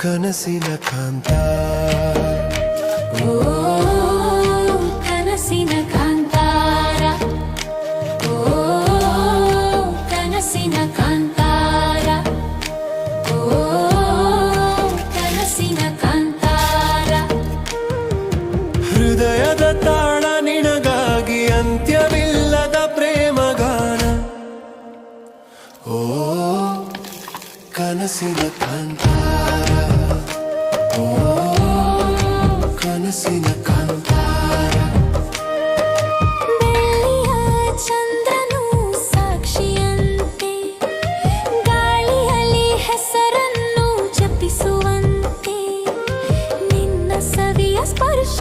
ಕನಸಿನ ಕಾಂತ. ಓ ಕನಸಿನ ಕಾಂತಾರ. ಓ ಕನಸಿನ ಕಾಂತಾರ. ಓ ಕನಸಿನ ಕಾಂತಾರ. ಹೃದಯದ ತಾಳ ನಿನಗಾಗಿ ಅಂತ್ಯವಿಲ್ಲದ ಪ್ರೇಮಗಾನ. ಓ ಕನಸಿನ ಕಾಂತಾರ ಓ ಕನಸಿನ ಕಾಂತಾರ ಚಂದ್ರನು ಸಾಕ್ಷಿಯಂತೆ. ಗಾಳಿಯಲ್ಲಿ ಹೆಸರನ್ನು ಜಪಿಸುವಂತೆ. ನಿನ್ನ ಸವಿಯ ಸ್ಪರ್ಶ